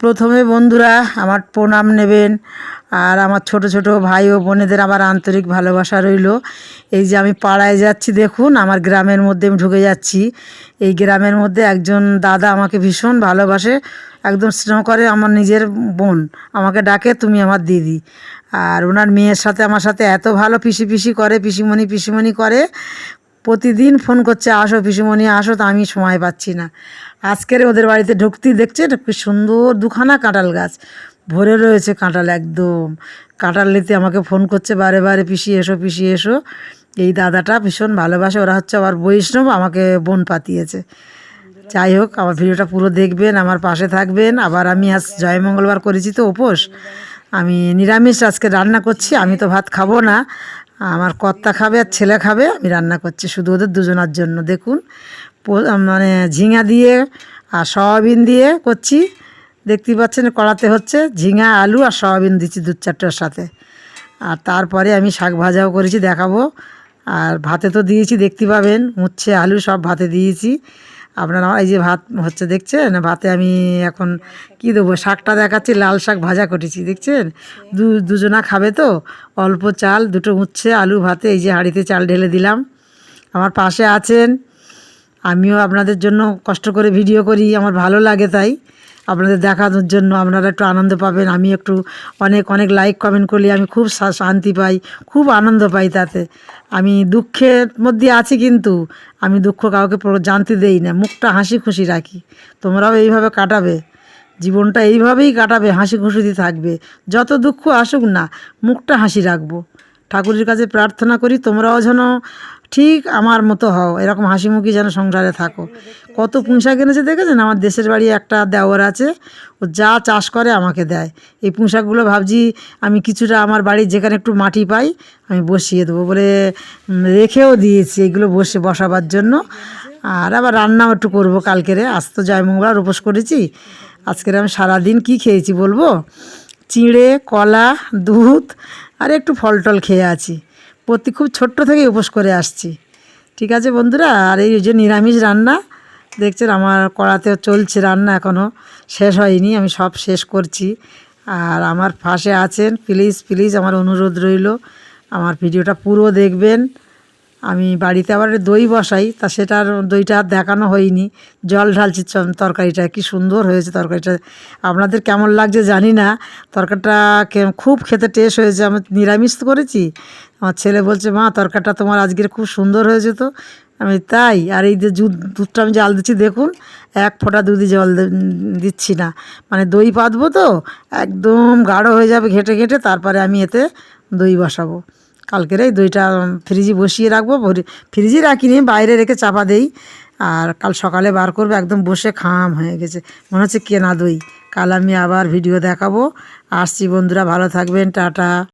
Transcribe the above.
প্রথমে বন্ধুরা আমার প্রণাম নেবেন আর আমার ছোট ছোট ভাই ও বোনেদের আমার আন্তরিক ভালোবাসা রইল। এই যে আমি পাড়ায় যাচ্ছি, দেখুন, আমার গ্রামের মধ্যে আমি ঢুকে যাচ্ছি। এই গ্রামের মধ্যে একজন দাদা আমাকে ভীষণ ভালোবাসে, একদম স্নেহ করে আমার নিজের বোন, আমাকে ডাকে, তুমি আমার দিদি। আর ওনার মেয়ের সাথে, আমার সাথে এত ভালো পিসি পিসি করে, পিসিমণি পিসিমণি করে প্রতিদিন ফোন করছে, আসো পিসিমণি, আসো তো আমি সময় পাচ্ছি না। আজকের ওদের বাড়িতে ঢুকতেই দেখছে কি সুন্দর দুখানা কাঁঠাল গাছ। ভরে রয়েছে কাঁঠাল একদম। কাঁঠাল নিতে আমাকে ফোন করছে, বারে বারে পিসি এসো পিসি এসো। এই দাদাটা ভীষণ ভালোবাসে, ওরা হচ্ছে আবার বৈষ্ণব, আমাকে বোন পাতিয়েছে। যাই হোক, আমার ভিডিওটা পুরো দেখবেন, আমার পাশে থাকবেন। আবার আমি আজ জয় মঙ্গলবার করেছি তো, উপোস। আমি নিরামিষ আজকে রান্না করছি, আমি তো ভাত খাব না। আমার কর্তা খাবে আর ছেলে খাবে, আমি রান্না করছি শুধু ওদের দুজনার জন্য। দেখুন মানে ঝিঙা দিয়ে আর সয়াবিন দিয়ে করছি। দেখতেই পাচ্ছেন কড়াতে হচ্ছে ঝিঙা, আলু আর সয়াবিন দিচ্ছি দু চারটার সাথে। আর তারপরে আমি শাক ভাজাও করেছি, দেখাবো। আর ভাতে তো দিয়েছি, দেখতে পাবেন উচ্ছে আলু সব ভাতে দিয়েছি। আপনারা এই যে ভাত হচ্ছে, দেখছেন? ভাতে আমি এখন কি দেবো? শাকটা দেখাচ্ছি, লাল শাক ভাজা করেছি, দেখছেন? দু, দুজনা খাবে তো? অল্প চাল, দুটো উচ্ছে, আলু ভাতে, এই যে হাঁড়িতে চাল ঢেলে দিলাম। আমার পাশে আছেন। আমিও আপনাদের জন্য কষ্ট করে ভিডিও করি, আমার ভালো লাগে তাই। আপনাদের দেখানোর জন্য আপনারা একটু আনন্দ পাবেন। আমি একটু অনেক অনেক লাইক কমেন্ট করলে আমি খুব শান্তি পাই, খুব আনন্দ পাই তাতে। আমি দুঃখের মধ্যে আছি কিন্তু, আমি দুঃখ কাউকে জানতে দেই না, মুখটা হাসি খুশি রাখি। তোমরাও এইভাবে কাটাবে, জীবনটা এইভাবেই কাটাবে, হাসি খুশিতে থাকবে। যত দুঃখ আসুক না, মুখটা হাসি রাখব। ঠাকুরের কাছে প্রার্থনা করি তোমরাও যেন ঠিক আমার মতো হও। এরকম হাসি মুখি যেন সংসারে থাকো। কত পুঁশাক এনেছে দেখেছেন? আমার দেশের বাড়ি একটা দেওয়ার আছে। ও যা চাষ করে আমাকে দেয়। এই পুঁশাকগুলো ভাবছি আমি কিছুটা আমার বাড়ির যেখানে একটু মাটি পাই, আমি বসিয়ে দেবো বলে রেখেও দিয়েছি এগুলো বসে বসাবার জন্য। আর আবার রান্নাও একটু করব কালকেরে। আজ তো জয়মঙ্গলার উপোস করেছি। আজকের আমি সারাদিন কি খেয়েছি বলব? চিঁড়ে, কলা, দুধ, আর একটু ফল টল খেয়ে আছি। প্রতি খুব ছোট্ট থেকে উপোস করে আসছি। ঠিক আছে বন্ধুরা, আর এই যে নিরামিষ রান্না, দেখছেন আমার কড়াতেও চলছে রান্না এখনও শেষ হয়নি, আমি সব শেষ করছি। আর আমার পাশে আছেন, প্লিজ প্লিজ আমার অনুরোধ রইল, আমার ভিডিওটা পুরো দেখবেন। আমি বাড়িতে আবার দই বসাই, তা সেটার দইটা আর দেখানো হয়নি। জল ঢালছি তরকারিটা, কি সুন্দর হয়েছে তরকারিটা। আপনাদের কেমন লাগছে জানি না। তরকারিটা খুব খেতে টেস্ট হয়েছে। আমি নিরামিষ করেছি। আমার ছেলে বলছে, মা, তরকারিটা তোমার আজকের খুব সুন্দর হয়েছে তো। আমি, তাই? আর এই যে দুধ, দুধটা আমি জাল দিচ্ছি, দেখুন, এক ফোঁটা দুধই জল দিচ্ছি না। মানে দই পাতবো তো, একদম গাঢ় হয়ে যাবে ঘেঁটে ঘেঁটে, তারপরে আমি এতে দই বসাবো। কালকের এই দইটা ফ্রিজে বসিয়ে রাখব ফ্রিজে রাখিনি, বাইরে রেখে চাপা দেই। আর কাল সকালে বার করব, একদম বসে খাম হয়ে গেছে। মনে হচ্ছে কেনা দই। কাল আমি আবার ভিডিও দেখাবো। আসছি বন্ধুরা, ভালো থাকবেন, টাটা।